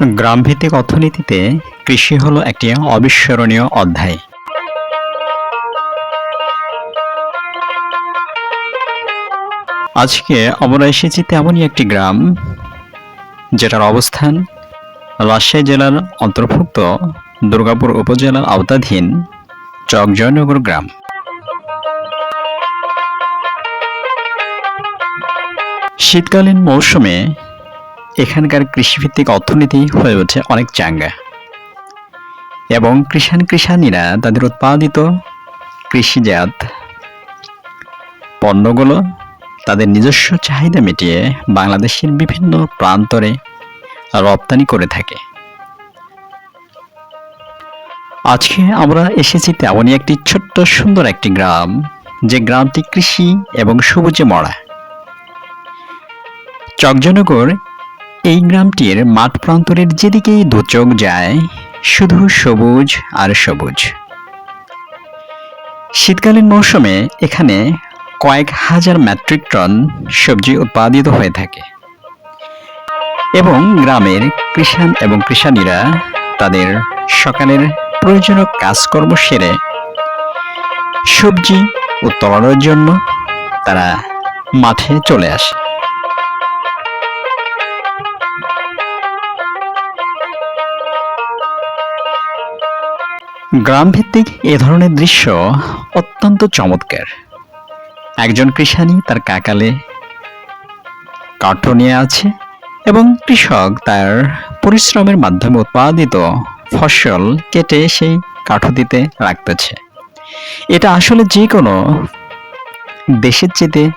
গ্রামভিত্তিক অর্থনীতিতে কৃষি হলো একটি অবিস্মরণীয় অধ্যায়। আজকে আমরা এসেছি তেমনই একটি গ্রাম, যেটার অবস্থান রাজশাহী জেলার অন্তর্ভুক্ত দুর্গাপুর উপজেলার আওতাধীন চকজয়নগর গ্রাম। শীতকালীন মৌসুমে এখানকার কৃষিভিত্তিক অর্থনীতি হয়ে ওঠে অনেক চাঙ্গা। এবং কৃষাণ কৃষাণীরা তাদের উৎপাদিত কৃষিজাত পণ্যগুলো তাদের নিজস্ব চাহিদা মিটিয়ে বাংলাদেশের বিভিন্ন প্রান্তরে রপ্তানি করে থাকে। আজকে আমরা এসেছি তেমনই একটি ছোট্ট সুন্দর একটি গ্রাম, যে গ্রামটি কৃষি এবং সবুজে মরা। চকজনগর এই গ্রামটির মাঠ প্রান্তরের যেদিকেই দু চোখ যায়, শুধু সবুজ আর সবুজ। শীতকালীন মৌসুমে এখানে কয়েক হাজার মেট্রিক টন সবজি উৎপাদিত হয়ে থাকে। এবং গ্রামের কৃষাণ এবং কৃষাণীরা তাদের সকালের প্রয়োজনীয় কাজকর্ম সেরে সবজি উত্তোলনের জন্য তারা মাঠে চলে আসে। গ্রামভিত্তিক এ ধরনের দৃশ্য অত্যন্ত চমৎকার। একজন কৃষাণী তার কাকালে কাঠো নিয়ে আছে এবং কৃষক তার পরিশ্রমের মাধ্যমে উৎপাদিত ফসল কেটে সেই কাঠোতিতে রাখতেছে। এটা আসলে যে কোনো দেশের চেতে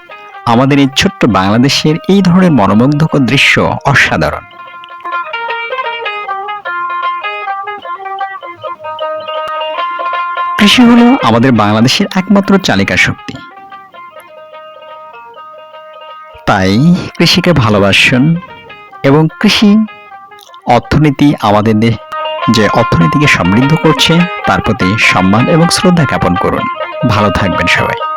আমাদের এই ছোট্ট বাংলাদেশের এই ধরনের মনোমুগ্ধকর দৃশ্য অসাধারণ। কৃষি হলো আমাদের বাংলাদেশের একমাত্র চালিকা শক্তি। তাই কৃষিকে ভালোবাসুন এবং কৃষি অর্থনীতি আমাদের যে অর্থনীতিকে সমৃদ্ধ করছে, তার প্রতি সম্মান এবং শ্রদ্ধা জ্ঞাপন করুন। ভালো থাকবেন সবাই।